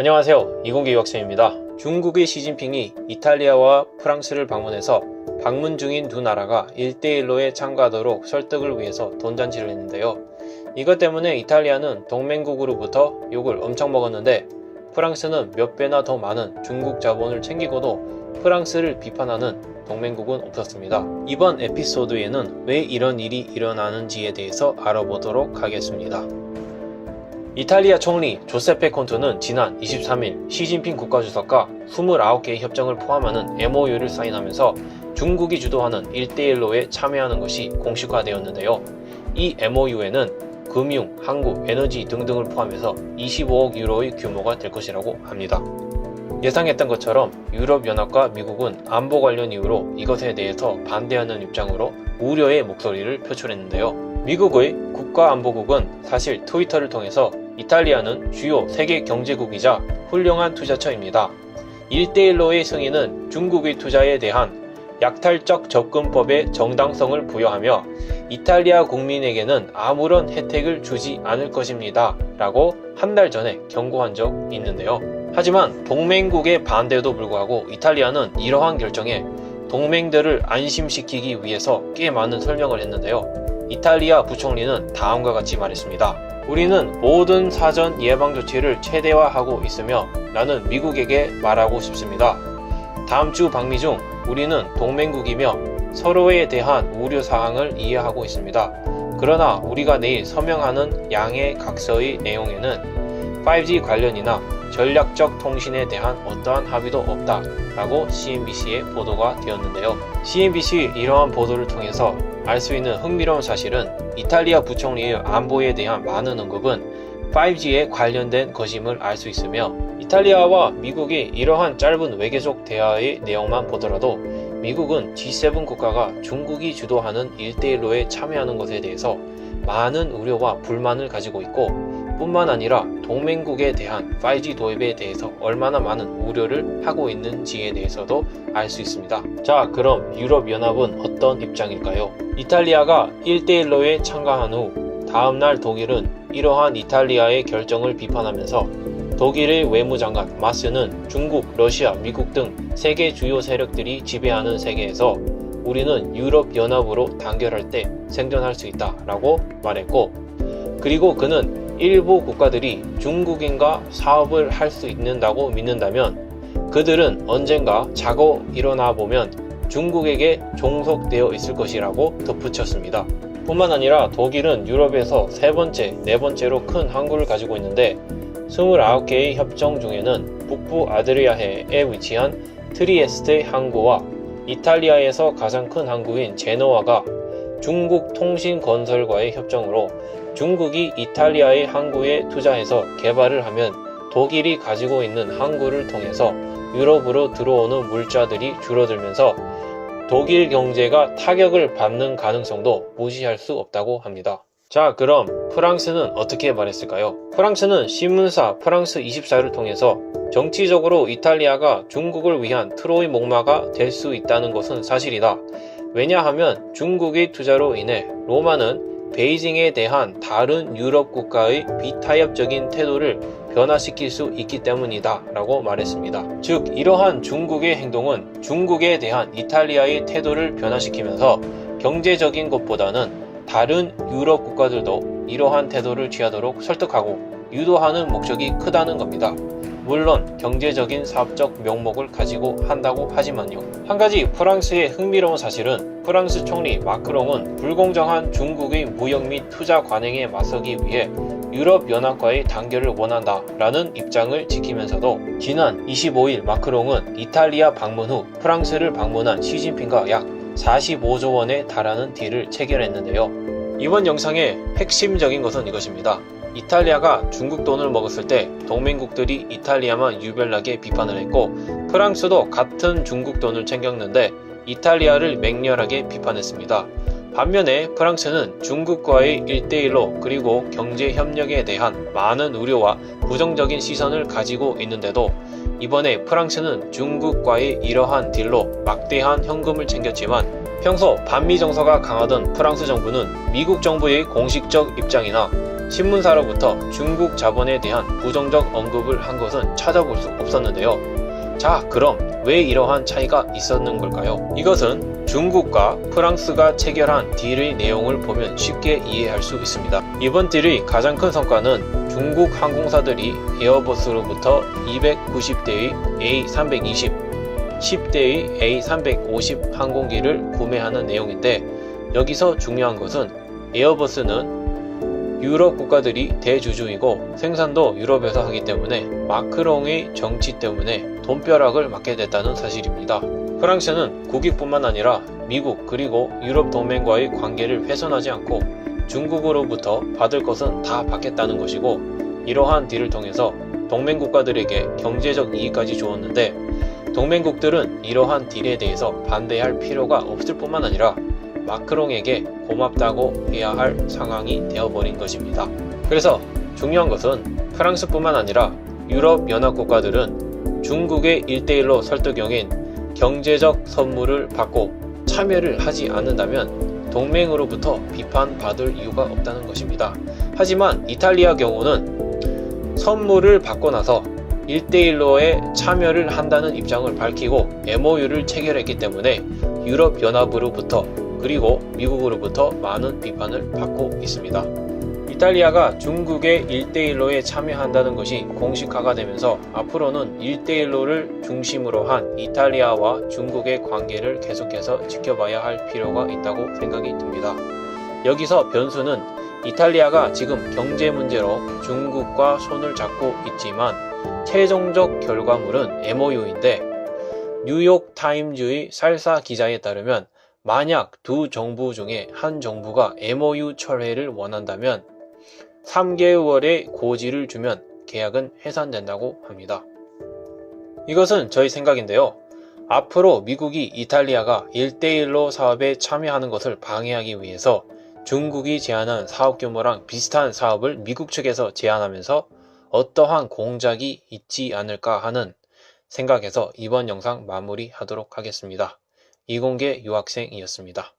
안녕하세요. 이공기 유학생입니다. 중국의 시진핑이 이탈리아와 프랑스를 방문해서 방문 중인 두 나라가 1대1로에 참가하도록 설득을 위해서 돈잔치를 했는데요. 이것 때문에 이탈리아는 동맹국으로부터 욕을 엄청 먹었는데 프랑스는 몇 배나 더 많은 중국 자본을 챙기고도 프랑스를 비판하는 동맹국은 없었습니다. 이번 에피소드에는 왜 이런 일이 일어나는지에 대해서 알아보도록 하겠습니다. 이탈리아 총리 조세페 콘토는 지난 23일 시진핑 국가주석과 29개의 협정을 포함하는 MOU를 사인하면서 중국이 주도하는 1대1로에 참여하는 것이 공식화되었는데요. 이 MOU에는 금융, 항구, 에너지 등등을 포함해서 25억 유로의 규모가 될 것이라고 합니다. 예상했던 것처럼 유럽연합과 미국은 안보 관련 이유로 이것에 대해서 반대하는 입장으로 우려의 목소리를 표출했는데요. 미국의 국가안보국은 사실 트위터를 통해서 이탈리아는 주요 세계 경제국이자 훌륭한 투자처입니다. 1대1로의 승인은 중국의 투자에 대한 약탈적 접근법의 정당성을 부여하며 이탈리아 국민에게는 아무런 혜택을 주지 않을 것입니다. 라고 한 달 전에 경고한 적 있는데요. 하지만 동맹국의 반대에도 불구하고 이탈리아는 이러한 결정에 동맹들을 안심시키기 위해서 꽤 많은 설명을 했는데요. 이탈리아 부총리는 다음과 같이 말했습니다. 우리는 모든 사전 예방 조치를 최대화하고 있으며 나는 미국에게 말하고 싶습니다. 다음 주 방미 중 우리는 동맹국이며 서로에 대한 우려 사항을 이해하고 있습니다. 그러나 우리가 내일 서명하는 양해 각서의 내용에는 5G 관련이나 전략적 통신에 대한 어떠한 합의도 없다 라고 CNBC에 보도가 되었는데요. CNBC 이러한 보도를 통해서 알 수 있는 흥미로운 사실은 이탈리아 부총리의 안보에 대한 많은 언급은 5G에 관련된 것임을 알 수 있으며 이탈리아와 미국이 이러한 짧은 외교적 대화의 내용만 보더라도 미국은 G7 국가가 중국이 주도하는 1대1로에 참여하는 것에 대해서 많은 우려와 불만을 가지고 있고 뿐만 아니라 동맹국에 대한 5G 도입에 대해서 얼마나 많은 우려를 하고 있는지에 대해서도 알 수 있습니다. 자, 그럼 유럽연합은 어떤 입장일까요? 이탈리아가 1대1로에 참가한 후 다음날 독일은 이러한 이탈리아의 결정을 비판하면서 독일의 외무장관 마스는 중국, 러시아, 미국 등 세계 주요 세력들이 지배하는 세계에서 우리는 유럽연합으로 단결할 때 생존할 수 있다 라고 말했고 그리고 그는 일부 국가들이 중국인과 사업을 할 수 있는다고 믿는다면 그들은 언젠가 자고 일어나 보면 중국에게 종속되어 있을 것이라고 덧붙였습니다. 뿐만 아니라 독일은 유럽에서 세 번째, 네 번째로 큰 항구를 가지고 있는데 29개의 협정 중에는 북부 아드리아해에 위치한 트리에스테 항구와 이탈리아에서 가장 큰 항구인 제노아가 중국 통신 건설과의 협정으로 중국이 이탈리아의 항구에 투자해서 개발을 하면 독일이 가지고 있는 항구를 통해서 유럽으로 들어오는 물자들이 줄어들면서 독일 경제가 타격을 받는 가능성도 무시할 수 없다고 합니다. 자, 그럼 프랑스는 어떻게 말했을까요? 프랑스는 신문사 프랑스 24를 통해서 정치적으로 이탈리아가 중국을 위한 트로이 목마가 될 수 있다는 것은 사실이다. 왜냐하면 중국의 투자로 인해 로마는 베이징에 대한 다른 유럽 국가의 비타협적인 태도를 변화시킬 수 있기 때문이다 라고 말했습니다. 즉 이러한 중국의 행동은 중국에 대한 이탈리아의 태도를 변화시키면서 경제적인 것보다는 다른 유럽 국가들도 이러한 태도를 취하도록 설득하고 유도하는 목적이 크다는 겁니다. 물론 경제적인 사업적 명목을 가지고 한다고 하지만요. 한 가지 프랑스의 흥미로운 사실은 프랑스 총리 마크롱은 불공정한 중국의 무역 및 투자 관행에 맞서기 위해 유럽 연합과의 단결을 원한다 라는 입장을 지키면서도 지난 25일 마크롱은 이탈리아 방문 후 프랑스를 방문한 시진핑과 약 45조 원에 달하는 딜을 체결했는데요. 이번 영상의 핵심적인 것은 이것입니다. 이탈리아가 중국 돈을 먹었을 때 동맹국들이 이탈리아만 유별나게 비판을 했고 프랑스도 같은 중국 돈을 챙겼는데 이탈리아를 맹렬하게 비판했습니다. 반면에 프랑스는 중국과의 1대1로 그리고 경제 협력에 대한 많은 우려와 부정적인 시선을 가지고 있는데도 이번에 프랑스는 중국과의 이러한 딜로 막대한 현금을 챙겼지만 평소 반미 정서가 강하던 프랑스 정부는 미국 정부의 공식적 입장이나 신문사로부터 중국 자본에 대한 부정적 언급을 한 것은 찾아볼 수 없었는데요. 자, 그럼 왜 이러한 차이가 있었는 걸까요? 이것은 중국과 프랑스가 체결한 딜의 내용을 보면 쉽게 이해할 수 있습니다. 이번 딜의 가장 큰 성과는 중국 항공사들이 에어버스로부터 290대의 A320, 10대의 A350 항공기를 구매하는 내용인데 여기서 중요한 것은 에어버스는 유럽 국가들이 대주주이고 생산도 유럽에서 하기 때문에 마크롱의 정치 때문에 돈벼락을 맞게 됐다는 사실입니다. 프랑스는 국익뿐만 아니라 미국 그리고 유럽 동맹과의 관계를 훼손하지 않고 중국으로부터 받을 것은 다 받겠다는 것이고 이러한 딜을 통해서 동맹 국가들에게 경제적 이익까지 주었는데 동맹국들은 이러한 딜에 대해서 반대할 필요가 없을 뿐만 아니라 마크롱에게 고맙다고 해야 할 상황이 되어버린 것입니다. 그래서 중요한 것은 프랑스뿐만 아니라 유럽 연합 국가들은 중국의 1대1로 설득용인 경제적 선물을 받고 참여를 하지 않는다면 동맹으로부터 비판받을 이유가 없다는 것입니다. 하지만 이탈리아 경우는 선물을 받고 나서 1대1로에 참여를 한다는 입장을 밝히고 MOU를 체결했기 때문에 유럽 연합으로부터 그리고 미국으로부터 많은 비판을 받고 있습니다. 이탈리아가 중국의 1대1로에 참여한다는 것이 공식화가 되면서 앞으로는 1대1로를 중심으로 한 이탈리아와 중국의 관계를 계속해서 지켜봐야 할 필요가 있다고 생각이 듭니다. 여기서 변수는 이탈리아가 지금 경제 문제로 중국과 손을 잡고 있지만 최종적 결과물은 MOU인데 뉴욕 타임즈의 살사 기자에 따르면 만약 두 정부 중에 한 정부가 MOU 철회를 원한다면 3개월의 고지를 주면 계약은 해산된다고 합니다. 이것은 저희 생각인데요. 앞으로 미국이 이탈리아가 1대1로 사업에 참여하는 것을 방해하기 위해서 중국이 제안한 사업 규모랑 비슷한 사업을 미국 측에서 제안하면서 어떠한 공작이 있지 않을까 하는 생각에서 이번 영상 마무리하도록 하겠습니다. 이공계 유학생이었습니다.